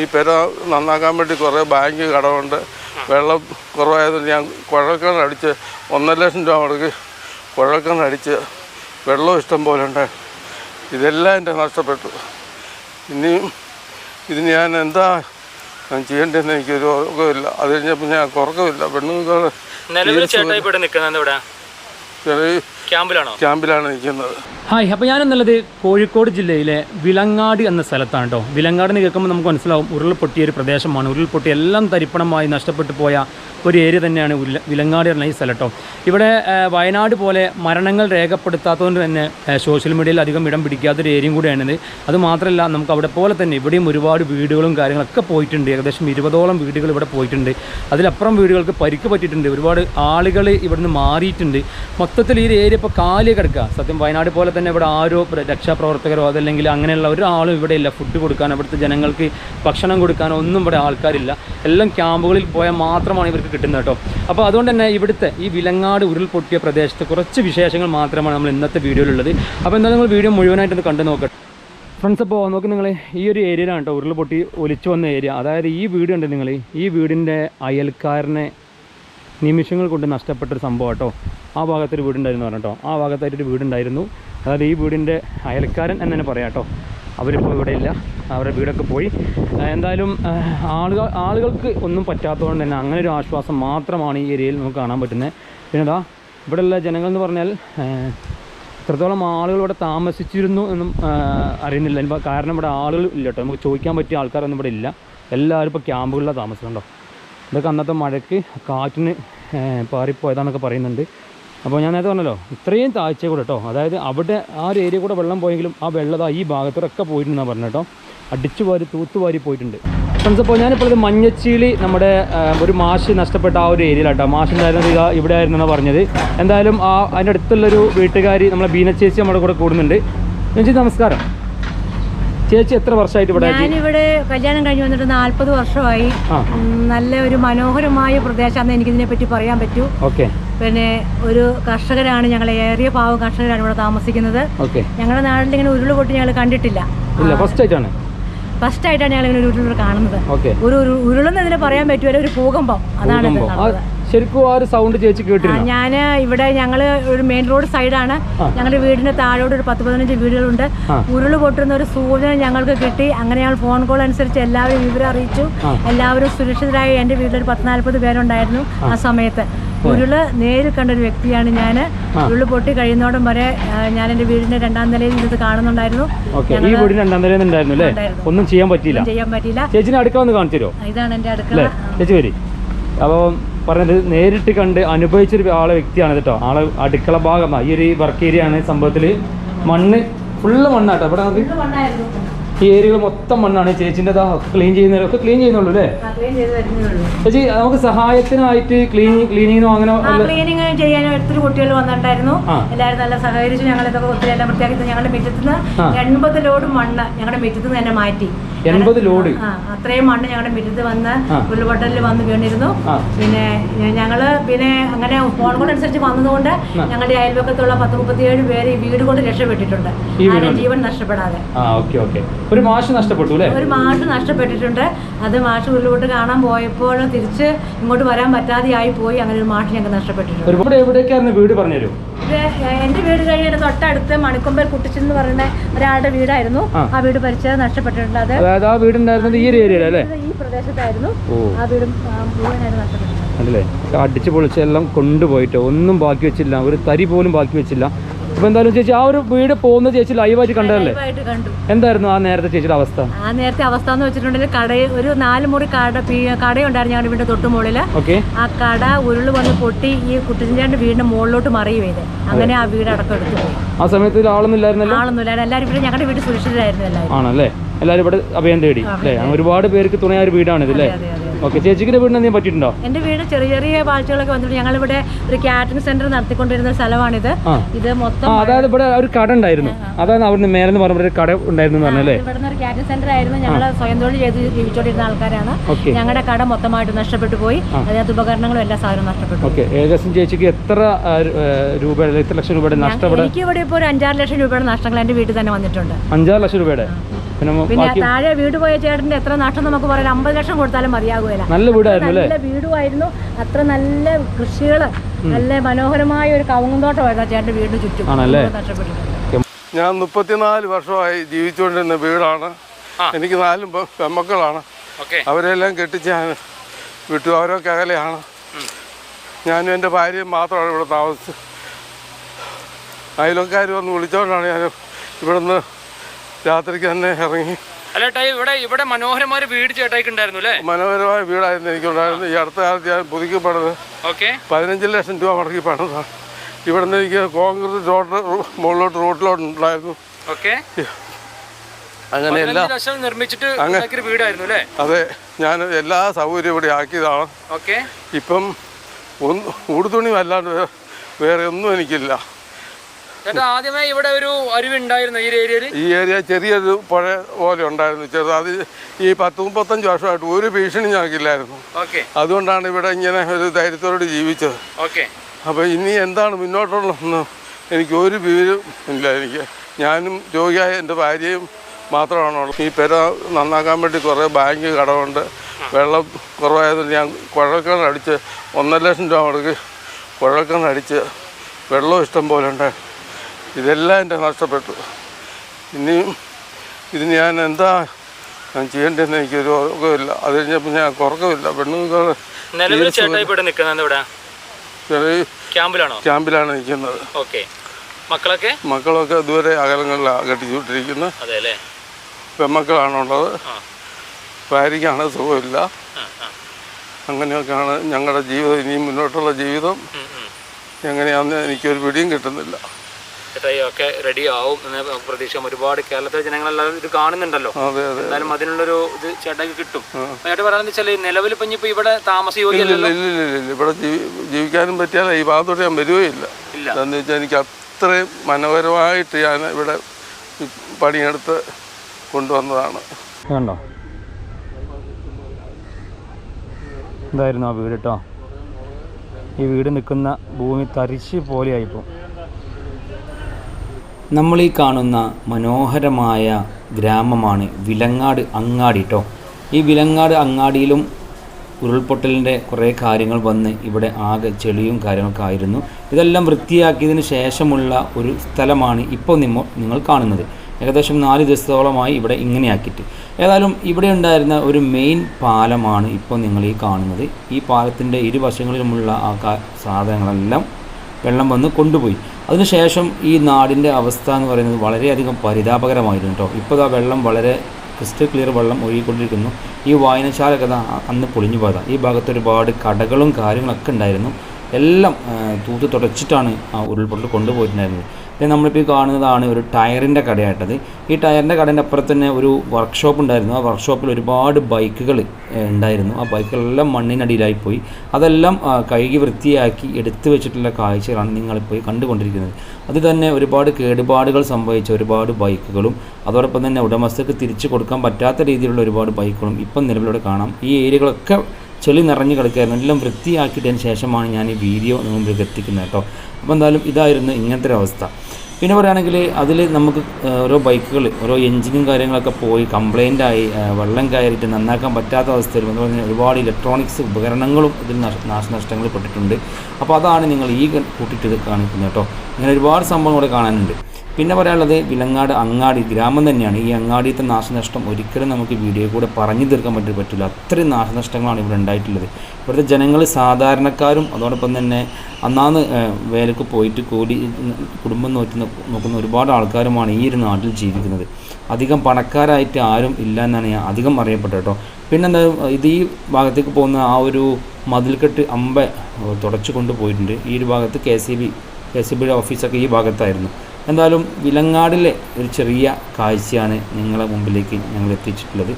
ഈ പെര നന്നാക്കാൻ വേണ്ടി കുറേ ബാങ്ക് കടമുണ്ട് വെള്ളം കുറവായതുകൊണ്ട് ഞാൻ കുഴൽക്കിണറടിച്ച് ഒന്നര ലക്ഷം രൂപ മുടക്കി കുഴൽക്കിണറടിച്ച് വെള്ളം ഇഷ്ടം പോലെ ഉണ്ട്. ഇതെല്ലാം എന്റെ നഷ്ടപ്പെട്ടു. ഇനിയും ഇതിന് ഞാൻ എന്താ ഞാൻ ചെയ്യേണ്ടതെന്ന് എനിക്കൊരു ഉറക്കമില്ല അത് കഴിഞ്ഞപ്പോൾ ഞാൻ കുറക്കമില്ല പെണ്ണുങ്ങൾ ചെറിയ ചേട്ടാ ക്യാമ്പിലാണോ? ക്യാമ്പിലാണ് നിൽക്കുന്നത്. ഹായ് അപ്പോൾ ഞാനെന്നുള്ളത് കോഴിക്കോട് ജില്ലയിലെ വിലങ്ങാട് എന്ന സ്ഥലത്താണ് കേട്ടോ വിലങ്ങാട് എന്ന് കേൾക്കുമ്പോൾ നമുക്ക് മനസ്സിലാവും ഉരുൾപൊട്ടിയ ഒരു പ്രദേശമാണ്. ഉരുൾപൊട്ടി എല്ലാം തരിപ്പണമായി നഷ്ടപ്പെട്ടു പോയ ഒരു ഏരിയ തന്നെയാണ് ഉരുള- വിലങ്ങാട് എന്ന ഈ സ്ഥലം കേട്ടോ ഇവിടെ വയനാട് പോലെ മരണങ്ങൾ രേഖപ്പെടുത്താത്തതുകൊണ്ട് തന്നെ സോഷ്യൽ മീഡിയയിൽ അധികം ഇടം പിടിക്കാത്തൊരു ഏരിയയും കൂടിയാണിത്. അതുമാത്രമല്ല നമുക്ക് അവിടെ പോലെ തന്നെ ഇവിടെയും ഒരുപാട് വീടുകളും കാര്യങ്ങളൊക്കെ പോയിട്ടുണ്ട്. ഏകദേശം ഇരുപതോളം വീടുകൾ ഇവിടെ പോയിട്ടുണ്ട്. അതിലപ്പുറം വീടുകൾക്ക് പരിക്ക് പറ്റിയിട്ടുണ്ട്. ഒരുപാട് ആളുകൾ ഇവിടുന്ന് മാറിയിട്ടുണ്ട്. മൊത്തത്തിൽ ഈ ഒരു ഏരിയ ഇപ്പോൾ കാലി കിടക്കുക. സത്യം വയനാട് പോലെ തന്നെ ഇവിടെ ആരോ രക്ഷാപ്രവർത്തകരോ അതല്ലെങ്കിൽ അങ്ങനെയുള്ള ഒരാളും ഇവിടെ ഇല്ല. ഫുഡ് കൊടുക്കാൻ ഇവിടുത്തെ ജനങ്ങൾക്ക് ഭക്ഷണം കൊടുക്കാനോ ഒന്നും ഇവിടെ ആൾക്കാരില്ല. എല്ലാം ക്യാമ്പുകളിൽ പോയാൽ മാത്രമാണ് ഇവർക്ക് കിട്ടുന്നത് കേട്ടോ. അപ്പോൾ അതുകൊണ്ട് തന്നെ ഇവിടുത്തെ ഈ വിലങ്ങാട് ഉരുൾപൊട്ടിയ പ്രദേശത്ത് കുറച്ച് വിശേഷങ്ങൾ മാത്രമാണ് നമ്മൾ ഇന്നത്തെ വീഡിയോയിലുള്ളത്. അപ്പോൾ എന്തായാലും നിങ്ങൾ വീഡിയോ മുഴുവനായിട്ടൊന്ന് കണ്ടു നോക്കട്ടെ ഫ്രണ്ട്സ് അപ്പോൾ നോക്കി നിങ്ങൾ ഈ ഒരു ഏരിയയിലാണ് കേട്ടോ ഉരുൾപൊട്ടി ഒലിച്ചു വന്ന ഏരിയ. അതായത് ഈ വീടുണ്ട് നിങ്ങൾ ഈ വീടിന്റെ അയൽക്കാരനെ നിമിഷങ്ങൾ കൊണ്ട് നഷ്ടപ്പെട്ട ഒരു സംഭവം കേട്ടോ ആ ഭാഗത്തൊരു വീടുണ്ടായിരുന്നു പറഞ്ഞോ ആ ഭാഗത്തായിട്ടൊരു വീടുണ്ടായിരുന്നു. അതായത് ഈ വീടിന്റെ അയൽക്കാരൻ എന്ന് തന്നെ പറയാം കേട്ടോ. അവരിപ്പോൾ ഇവിടെ ഇല്ല. അവരുടെ വീടൊക്കെ പോയി. എന്തായാലും ആളുകൾ ആളുകൾക്ക് ഒന്നും പറ്റാത്തതുകൊണ്ട് തന്നെ അങ്ങനെ ഒരു ആശ്വാസം മാത്രമാണ് ഈ ഏരിയയിൽ നമുക്ക് കാണാൻ പറ്റുന്നത്. പിന്നെ ഇതാ ഇവിടെയുള്ള ജനങ്ങൾ എന്ന് പറഞ്ഞാൽ എത്രത്തോളം ആളുകൾ ഇവിടെ താമസിച്ചിരുന്നു എന്നും അറിയുന്നില്ല. കാരണം ഇവിടെ ആളുകൾ ഇല്ല കേട്ടോ. നമുക്ക് ചോദിക്കാൻ പറ്റിയ ആൾക്കാരൊന്നും ഇവിടെ ഇല്ല. എല്ലാവരും ഇപ്പോൾ ക്യാമ്പുകളിലാണ് താമസിക്കുന്നുണ്ടോ ഇതൊക്കെ അന്നത്തെ മഴയ്ക്ക് കാറ്റിന് പാറിപ്പോയതാണെന്നൊക്കെ പറയുന്നുണ്ട്. അപ്പോൾ ഞാൻ നേരത്തെ പറഞ്ഞല്ലോ ഇത്രയും താഴ്ച കൂടെ കേട്ടോ അതായത് അവിടെ ആ ഒരു ഏരിയ കൂടെ വെള്ളം പോയെങ്കിലും ആ വെള്ളത ഈ ഭാഗത്തോടൊക്കെ പോയിട്ടുണ്ടെന്നാണ് പറഞ്ഞു കേട്ടോ അടിച്ചു വാരി തൂത്തുവാരി പോയിട്ടുണ്ട്. ഫ്രണ്ട്സ് അപ്പോൾ ഞാനിപ്പോൾ ഇത് മഞ്ഞച്ചീളി നമ്മുടെ ഒരു മാഷ് നഷ്ടപ്പെട്ട ആ ഒരു ഏരിയയിലാട്ടോ മാഷ് ഉണ്ടായിരുന്നത് ഇതാ ഇവിടെ ആയിരുന്നാണ് പറഞ്ഞത്. എന്തായാലും ആ അതിന്റെ അടുത്തുള്ളൊരു വീട്ടുകാരി നമ്മളെ ബീന ചേച്ചി നമ്മുടെ കൂടെ കൂടുന്നുണ്ട്. ചേച്ചി നമസ്കാരം. ചേച്ചി എത്ര വർഷമായിട്ട് ഇവിടെ ഞാനിവിടെ കല്യാണം കഴിഞ്ഞ് വന്നിട്ട് നാല്പത് വർഷമായി. നല്ല ഒരു മനോഹരമായ പ്രദേശമാണെന്ന് എനിക്കിതിനെ പറ്റി പറയാൻ പറ്റൂ. ഓക്കെ. പിന്നെ ഒരു കർഷകരാണ് ഞങ്ങൾ ഏറിയ പാവം കർഷകരാണ് ഇവിടെ താമസിക്കുന്നത്. ഞങ്ങളുടെ നാട്ടിൽ ഇങ്ങനെ ഉരുൾ പൊട്ടി ഞങ്ങൾ കണ്ടിട്ടില്ല. ഫസ്റ്റ് ആയിട്ടാണ്? ഫസ്റ്റ് ആയിട്ടാണ് ഞങ്ങൾ ഇങ്ങനെ ഒരു ഉരുൾ കാണുന്നത്. ഒരു ഉരുളെന്ന് ഇതിനെ പറയാൻ പറ്റുമല്ലോ ഒരു ഭൂകമ്പം അതാണ് ശരിക്കും ആ ഒരു സൗണ്ട് ചേച്ചി കേട്ടിരുന്നു? ഞാൻ ഇവിടെ ഞങ്ങൾ ഒരു മെയിൻ റോഡ് സൈഡാണ്. ഞങ്ങളുടെ വീടിന്റെ താഴോട് ഒരു പത്ത് പതിനഞ്ച് വീടുകളുണ്ട്. ഉരുൾ പൊട്ടുന്ന ഒരു സൂചന ഞങ്ങൾക്ക് കിട്ടി. അങ്ങനെ ഞങ്ങൾ ഫോൺ കോൾ അനുസരിച്ച് എല്ലാവരും വിവരം അറിയിച്ചു. എല്ലാവരും സുരക്ഷിതരായി എന്റെ വീട്ടിൽ ഒരു പത്ത് നാൽപ്പത് പേരുണ്ടായിരുന്നു ആ. സമയത്ത്. ഉരുൾ നേരിൽ കണ്ട ഒരു വ്യക്തിയാണ് ഞാൻ ഉരുൾ പൊട്ടി കഴിയുന്നോടം വരെ ഞാൻ എന്റെ വീടിന്റെ രണ്ടാം നിലയിൽ ഇത് കാണുന്നുണ്ടായിരുന്നു. ഈ വീടിന് രണ്ടാം നിലയിൽ ഉണ്ടായിരുന്നു അല്ലേ? ഒന്നും ചെയ്യാൻ പറ്റിയില്ല. ചെയ്യാൻ പറ്റിയില്ല. ചേച്ചിനെ അടുക്കള ഒന്ന് കാണിച്ചു തരുമോ? ഇതാണ് എന്റെ അടുക്കള. അപ്പം ചേച്ചി വരി. അപ്പോൾ പറഞ്ഞത് നേരിട്ട് കണ്ട് അനുഭവിച്ചൊരു ആളെ വ്യക്തിയാണ് കേട്ടോ. ആളെ അടുക്കള ഭാഗം ഈ ഒരു വർക്ക് ഏരിയ ആണ് സംഭവത്തിൽ മണ്ണ് ഫുള്ള് മണ്ണാട്ടോ ഇവിടെ നമുക്ക്. ഈ ഏരിയകൾ മൊത്തം മണ്ണാണ്. ചേച്ചിന്റെ ക്ലീൻ ചെയ്യുന്ന ചെയ്യുന്നവരൊക്കെ ക്ലീൻ ചെയ്യുന്നുള്ളൂ അല്ലേ? ചേച്ചി നമുക്ക് സഹായത്തിനായിട്ട് ക്ലീനിങ് ക്ലീനിങ്ങിനോ അങ്ങനെ ക്ലീനിങ് ചെയ്യാൻ ഒത്തിരി കുട്ടികൾ വന്നിട്ടുണ്ടായിരുന്നു. എല്ലാവരും നല്ല സഹകരിച്ചു ഞങ്ങൾ ഇതൊക്കെ ഒത്തിരി എല്ലാം വൃത്തിയാക്കി ഞങ്ങളുടെ മിറ്റത്തിന് എൺപത് ലോഡ് മണ്ണ് ഞങ്ങളുടെ മിറ്റത്തിന് തന്നെ മാറ്റി. എൺപത് ലോഡ്. അത്രയും മണ്ണ് ഞങ്ങളുടെ മുറ്റത്ത് വന്ന്. ഉരുൾപൊട്ടലിൽ വന്ന് വീണിരുന്നു. പിന്നെ ഞങ്ങൾ പിന്നെ അങ്ങനെ ഫോൺ കോൾ അനുസരിച്ച് വന്നതുകൊണ്ട് ഞങ്ങളുടെ അയൽപക്കത്തുള്ള പത്ത് മുപ്പത്തിയേഴ് പേര് ഈ വീട് കൊണ്ട് രക്ഷപ്പെട്ടിട്ടുണ്ട്. ആരും ജീവൻ നഷ്ടപ്പെടാതെ. ഒരു മാഷ് നഷ്ടപ്പെട്ടു ഒരു മാഷ് നഷ്ടപ്പെട്ടിട്ടുണ്ട്. അത് മാഷ് ഉരുൾപൊട്ട് കാണാൻ പോയപ്പോൾ തിരിച്ച് ഇങ്ങോട്ട് വരാൻ പറ്റാതെ ആയി പോയി. അങ്ങനെ ഒരു മാഷ് ഞങ്ങൾക്ക് നഷ്ടപ്പെട്ടിട്ടുണ്ട്. എന്റെ വീട് പറഞ്ഞുതരൂ? എന്റെ വീട് കഴിഞ്ഞിട്ട് തൊട്ടടുത്ത് മണിക്കൊമ്പൽ കുട്ടിച്ചെന്ന് പറയുന്ന ഒരാളുടെ വീടായിരുന്നു. ആ. ആ വീട് പരിച്ചത് നഷ്ടപ്പെട്ടിട്ടുണ്ട് അത് അതായത് ആ വീടുണ്ടായിരുന്നത് ഈ ഒരു ഏരിയയിൽ അല്ലേ? ഈ പ്രദേശത്തായിരുന്നു. ഓ. ആ വീടും ആ, മുഴുവനായിട്ട് നഷ്ടപ്പെട്ടിട്ടുണ്ട് അതല്ലേ അടിച്ച് പൊളിച്ച് എല്ലാം കൊണ്ടുപോയിട്ട്? ഒന്നും ബാക്കി വെച്ചില്ല. ഒരു തരി പോലും ബാക്കി വെച്ചില്ല. ഇപ്പൊ എന്തായാലും ചേച്ചി ആ ഒരു വീട് പോകുന്ന ചേച്ചി ലൈവായിട്ട് കണ്ടതല്ലേ ലൈവായിട്ട് കണ്ടു. എന്തായിരുന്നു ആ നേരത്തെ ചേച്ചിയുടെ അവസ്ഥ? ആ നേരത്തെ അവസ്ഥ എന്ന് വെച്ചിട്ടുണ്ടെങ്കിൽ കട ഒരു നാല് മുറി കട പി- കടയുണ്ടായിരുന്നു ഞങ്ങളുടെ വീടിന്റെ തൊട്ട് മുകളിൽ. ഓക്കെ. ആ കട ഉരുൾ വന്ന് പൊട്ടി ഈ കുട്ടിച്ചാണ്ട് വീടിന്റെ മുകളിലോട്ട് മറിയും ചെയ്ത്. അങ്ങനെ ആ വീട് അടക്കം എടുത്തു പോയി. ആ സമയത്ത് ഇതിൽ ആളൊന്നും ഇല്ലായിരുന്നല്ലോ? ആളൊന്നുമില്ല എല്ലാവരും ഇവിടെ ഞങ്ങളുടെ വീട് സുരക്ഷിതരായിരുന്നു എല്ലാവരും. ആണല്ലേ? എല്ലാവരും ഇവിടെ അഭയം തേടി അല്ലേ? ഒരുപാട് പേർക്ക് തുണയായ ഒരു വീടാണിത് അല്ലേ? ഓക്കെ ചേച്ചിക്കിന്റെ വീടിന് എന്തെങ്കിലും പറ്റിയിട്ടുണ്ടോ? എന്റെ വീട് ചെറിയ ചെറിയ പാഴ്ചകളൊക്കെ വന്നിട്ട് ഞങ്ങളിവിടെ ഒരു കാറ്ററിംഗ് സെന്റർ നടത്തിക്കൊണ്ടിരുന്ന സ്ഥലമാണിത്. ഇത് മൊത്തം അതായത് ഇവിടെ ഒരു കട ഉണ്ടായിരുന്നു. അതാണ് അവിടുന്ന് മേലെന്ന് പറഞ്ഞ ഒരു കട ഉണ്ടായിരുന്നു പറഞ്ഞല്ലേ? ഇവിടുന്ന് ഒരു കാറ്ററിംഗ് സെന്റർ ആയിരുന്നു. ഞങ്ങൾ സ്വയം തൊഴിൽ ചെയ്ത് ജീവിച്ചോണ്ടിരുന്ന ആൾക്കാരാണ്. ഞങ്ങളുടെ കട മൊത്തമായിട്ട് നഷ്ടപ്പെട്ടു പോയി. അതിനകത്ത് ഉപകരണങ്ങളും എല്ലാ സാധനവും നഷ്ടപ്പെട്ടു. ഓക്കെ ഏകദേശം ചേച്ചിക്ക് എത്ര രൂപ രൂപയുടെ എത്ര ലക്ഷം രൂപയുടെ നഷ്ടം ഇവിടെ എനിക്ക് ഇവിടെ ഇപ്പോൾ ഒരു അഞ്ചാറ് ലക്ഷം രൂപയുടെ നഷ്ടങ്ങൾ എന്റെ വീട്ടിൽ തന്നെ വന്നിട്ടുണ്ട്. അഞ്ചാറ് ലക്ഷം രൂപയുടെ? പിന്നെ താഴെ വീട് പോയ ചേട്ടന്റെ എത്ര നഷ്ടം നമുക്ക് പറയാം അമ്പത് ലക്ഷം കൊടുത്താലും മതിയാകുകയില്ല നല്ല വീടായിരുന്നു അല്ലേ? നല്ല വീടുമായിരുന്നു. അത്ര നല്ല കൃഷികൾ നല്ല മനോഹരമായ ഒരു കവുങ്ങുന്തോട്ടമായിരുന്നു ചേട്ടന്റെ വീടിന് ചുറ്റും. നഷ്ടപ്പെട്ടിട്ടുണ്ട്. ഞാൻ മുപ്പത്തിനാല് വർഷമായി ജീവിച്ചുകൊണ്ടിരുന്ന വീടാണ്. എനിക്ക് നാലും പെമ്മക്കളാണ്. അവരെല്ലാം കെട്ടിച്ച് ഞാൻ വിട്ടു അവരൊക്കെ അകലെയാണ് ഞാനും എന്റെ ഭാര്യയും മാത്രമാണ് ഇവിടെ താമസിച്ചത് അയലക്കാർ വന്ന് വിളിച്ചോണ്ടാണ് ഞാൻ ഇവിടുന്ന് രാത്രിക്ക് തന്നെ ഇറങ്ങി. അല്ല ഏട്ടാ ഇവിടെ ഇവിടെ മനോഹരമായ ഒരു വീട് ചേട്ടായിക്ക് ഉണ്ടായിരുന്നു അല്ലേ മനോഹരമായ വീടായിരുന്നു എനിക്കുണ്ടായിരുന്നു ഈ അടുത്ത കാലത്ത് ഞാൻ പുതുക്കി പണിത് ഓക്കെ. പതിനഞ്ച് ലക്ഷം രൂപ മുടക്കി പണിതാണ് നിന്ന് എനിക്ക് കോൺക്രീറ്റ് റോഡ് മുകളിലോട്ട് റോഡിലോട്ട് ഉണ്ടായിരുന്നു. ഓക്കെ. അങ്ങനെ എല്ലാ ലക്ഷം നിർമ്മിച്ചിട്ട് വീടായിരുന്നു അല്ലേ അതെ. ഞാൻ എല്ലാ സൗകര്യവും ഇവിടെ ആക്കിയതാണ്. ഓക്കെ. ഇപ്പം ഒന്ന് ഉടുതുണിയും അല്ലാണ്ട് വേറെ ഒന്നും എനിക്കില്ല. ആദ്യമേ ഇവിടെ ഒരു അരുവിണ്ടായിരുന്നു ഈ ഏരിയയിൽ? ഈ ഏരിയ ചെറിയൊരു പുഴ പോലെ ഉണ്ടായിരുന്നു. ചെറുത് അത് ഈ പത്ത് മുപ്പത്തഞ്ച് വർഷമായിട്ട് ഒരു ഭീഷണി ഞങ്ങൾക്കില്ലായിരുന്നു അതുകൊണ്ടാണ് ഇവിടെ ഇങ്ങനെ ഒരു ധൈര്യത്തോടെ ജീവിച്ചത്. ഓക്കെ. അപ്പോൾ ഇനി എന്താണ് മുന്നോട്ടുള്ളതെന്ന് എനിക്ക് ഒരു വിവരം ഇല്ല. എനിക്ക് ഞാനും രോഗിയായ എന്റെ ഭാര്യയും മാത്രമാണുള്ളത് ഈ പെര നന്നാക്കാൻ വേണ്ടി കുറേ ബാങ്ക് കടമുണ്ട്. വെള്ളം കുറവായതുകൊണ്ട് ഞാൻ കുഴൽക്കിണർ ഒന്നര ലക്ഷം രൂപ മുടക്കി കുഴൽക്കിണർ അടിച്ച് വെള്ളം ഇഷ്ടം പോലെ ഉണ്ട് ഇതെല്ലാം എന്റെ നഷ്ടപ്പെട്ടു. ഇനിയും ഇതിന് ഞാൻ എന്താ ഞാൻ ചെയ്യേണ്ടതെന്ന് എനിക്കൊരു ഉറക്കമില്ല അത് കഴിഞ്ഞപ്പോൾ ഞാൻ ഉറക്കമില്ല. പെണ്ണുങ്ങൾ ക്യാമ്പിലാണോ? നിൽക്കുന്നത്. മക്കളൊക്കെ? മക്കളൊക്കെ ദൂരെ അകലങ്ങളിലാണ് കെട്ടിച്ചുവിട്ടിരിക്കുന്നത് പെമ്മക്കളാണുള്ളത് ഭാര്യയ്ക്കാണ് സുഖമില്ല. അങ്ങനെയൊക്കെയാണ് ഞങ്ങളുടെ ജീവിതം. ഇനിയും മുന്നോട്ടുള്ള ജീവിതം. എങ്ങനെയാണെന്ന് എനിക്കൊരു പിടിയും കിട്ടുന്നില്ല. ഒക്കെ റെഡി ആവും എന്ന് പ്രതീക്ഷിക്കാം. ഒരുപാട് കേരളത്തിലെ ജനങ്ങളെല്ലാവരും ഇത് കാണുന്നുണ്ടല്ലോ. അതെ അതെ എന്തായാലും അതിനുള്ളൊരു ഇത് ചേട്ടായിക്ക് കിട്ടും. ഞാൻ പറയാന്ന് വെച്ചാൽ നിലവിൽ ഇപ്പം ഇനിയിപ്പോൾ ഇവിടെ താമസ ഇല്ല യോഗ്യല്ലല്ലോ ഇല്ല ഇല്ല ഇല്ല ഇവിടെ ജീവിക്കാനും പറ്റിയാല ഈ ഭാഗത്തോട്ട് ഞാൻ വരികയില്ല ഇല്ല. എന്താണെന്ന് വെച്ചാൽ എനിക്ക് അത്രയും മനോഹരമായിട്ട് ഞാൻ ഇവിടെ പണിയെടുത്ത് കൊണ്ടുവന്നതാണ്. കണ്ടോ? ഇതായിരുന്നു ആ വീട് കേട്ടോ ഈ വീട് നിൽക്കുന്ന ഭൂമി തരിശ് പോലെയായിപ്പോൾ നമ്മൾ ഈ കാണുന്ന മനോഹരമായ ഗ്രാമമാണ് വിലങ്ങാട് അങ്ങാടി കേട്ടോ ഈ വിലങ്ങാട് അങ്ങാടിയിലും ഉരുൾപൊട്ടലിന്റെ കുറേ കാര്യങ്ങൾ വന്ന് ഇവിടെ ആകെ ചെളിയും കാര്യങ്ങളൊക്കെ ആയിരുന്നു. ഇതെല്ലാം വൃത്തിയാക്കിയതിന് ശേഷമുള്ള ഒരു സ്ഥലമാണ് ഇപ്പോൾ നിമ്മ നിങ്ങൾ കാണുന്നത്. ഏകദേശം നാല് ദിവസത്തോളമായി ഇവിടെ ഇങ്ങനെയാക്കിയിട്ട്. ഏതായാലും ഇവിടെ ഉണ്ടായിരുന്ന ഒരു മെയിൻ പാലമാണ് ഇപ്പോൾ നിങ്ങൾ ഈ കാണുന്നത്. ഈ പാലത്തിന്റെ ഇരുവശങ്ങളിലുമുള്ള ആ സാധനങ്ങളെല്ലാം വെള്ളം വന്ന് കൊണ്ടുപോയി. അതിനുശേഷം ഈ നാടിന്റെ അവസ്ഥ എന്ന് പറയുന്നത് വളരെയധികം പരിതാപകരമായിരുന്നു കേട്ടോ. ഇപ്പോൾ ആ വെള്ളം വളരെ ക്രിസ്റ്റൽ ക്ലിയർ വെള്ളം ഒഴുകിക്കൊണ്ടിരിക്കുന്നു. ഈ വായനശാലൊക്കെ അന്ന് പൊളിഞ്ഞു പോയതാണ് ഈ ഭാഗത്ത് ഒരുപാട് കടകളും കാര്യങ്ങളൊക്കെ ഉണ്ടായിരുന്നു. എല്ലാം തൂത്ത് തുടച്ചിട്ടാണ് ആ ഉരുൾപൊട്ടൽ കൊണ്ടുപോയിട്ടുണ്ടായിരുന്നത്. പിന്നെ നമ്മളിപ്പോൾ കാണുന്നതാണ് ഒരു ടയറിന്റെ കടയായിട്ടത്. ഈ ടയറിന്റെ കടേന്റെ അപ്പുറത്ത് തന്നെ ഒരു വർക്ക്ഷോപ്പ് ഉണ്ടായിരുന്നു. ആ വർക്ക്ഷോപ്പിൽ ഒരുപാട് ബൈക്കുകൾ ഉണ്ടായിരുന്നു. ആ ബൈക്കുകളെല്ലാം മണ്ണിനടിയിലായി പോയി. അതെല്ലാം കഴുകി വൃത്തിയാക്കി എടുത്തു വെച്ചിട്ടുള്ള കാഴ്ചകളാണ് നിങ്ങളിപ്പോൾ കണ്ടുകൊണ്ടിരിക്കുന്നത്. അത് തന്നെ ഒരുപാട് കേടുപാടുകൾ സംഭവിച്ച ഒരുപാട് ബൈക്കുകളും അതോടൊപ്പം തന്നെ ഉടമസ്ഥക്ക് തിരിച്ചു കൊടുക്കാൻ പറ്റാത്ത രീതിയിലുള്ള ഒരുപാട് ബൈക്കുകളും ഇപ്പം നിലവിലൂടെ കാണാം. ഈ ഏരിയകളൊക്കെ ചെളി നിറഞ്ഞു കിടക്കുകയായിരുന്നു എല്ലാം വൃത്തിയാക്കിയതിന് ശേഷമാണ് ഞാൻ ഈ വീഡിയോ മുമ്പിലേക്ക് എത്തിക്കുന്നത് കേട്ടോ. അപ്പോൾ എന്തായാലും ഇതായിരുന്നു ഇങ്ങനത്തെ ഒരു അവസ്ഥ. പിന്നെ പറയുകയാണെങ്കിൽ അതിൽ നമുക്ക് ഓരോ ബൈക്കുകൾ ഓരോ എഞ്ചിനും കാര്യങ്ങളൊക്കെ പോയി കംപ്ലൈന്റ് ആയി വെള്ളം കയറിയിട്ട് നന്നാക്കാൻ പറ്റാത്ത അവസ്ഥയിൽ എന്ന് പറഞ്ഞാൽ ഒരുപാട് ഇലക്ട്രോണിക്സ് ഉപകരണങ്ങളും ഇതിൽ നഷ- നാശനഷ്ടങ്ങൾ പെട്ടിട്ടുണ്ട്. അപ്പോൾ അതാണ് നിങ്ങൾ ഈ കൂട്ടിയിട്ട് ഇത് കാണിക്കുന്നത് കേട്ടോ. ഇങ്ങനെ ഒരുപാട് സംഭവം ഇവിടെ കാണാനുണ്ട്. പിന്നെ പറയാനുള്ളത് വിലങ്ങാട് അങ്ങാടി ഗ്രാമം തന്നെയാണ്. ഈ അങ്ങാടിയത്തെ നാശനഷ്ടം ഒരിക്കലും നമുക്ക് വീഡിയോ കൂടെ പറഞ്ഞു തീർക്കാൻ പറ്റി പറ്റില്ല. അത്രയും നാശനഷ്ടങ്ങളാണ് ഇവിടെ ഉണ്ടായിട്ടുള്ളത്. ഇവിടുത്തെ ജനങ്ങൾ സാധാരണക്കാരും അതോടൊപ്പം തന്നെ അന്നാന്ന് വേലക്ക് പോയിട്ട് കൂടി കുടുംബം നോക്കി നോക്കുന്ന ഒരുപാട് ആൾക്കാരുമാണ് ഈ ഒരു നാട്ടിൽ ജീവിക്കുന്നത്. അധികം പണക്കാരായിട്ട് ആരും ഇല്ല എന്നാണ് ഞാൻ അധികം അറിയപ്പെട്ടത് കേട്ടോ. പിന്നെന്താ ഇത് ഈ ഭാഗത്തേക്ക് പോകുന്ന ആ ഒരു മതിൽക്കെട്ട് അമ്പ തുടച്ചു കൊണ്ടുപോയിട്ടുണ്ട്. ഈ ഒരു ഭാഗത്ത് K C B K C ബിയുടെ ഓഫീസൊക്കെ ഈ ഭാഗത്തായിരുന്നു. എന്തായാലും വിലങ്ങാടിലെ ഒരു ചെറിയ കാഴ്ചയാണ് നിങ്ങളെ മുമ്പിലേക്ക് ഞങ്ങൾ എത്തിച്ചിട്ടുള്ളത്.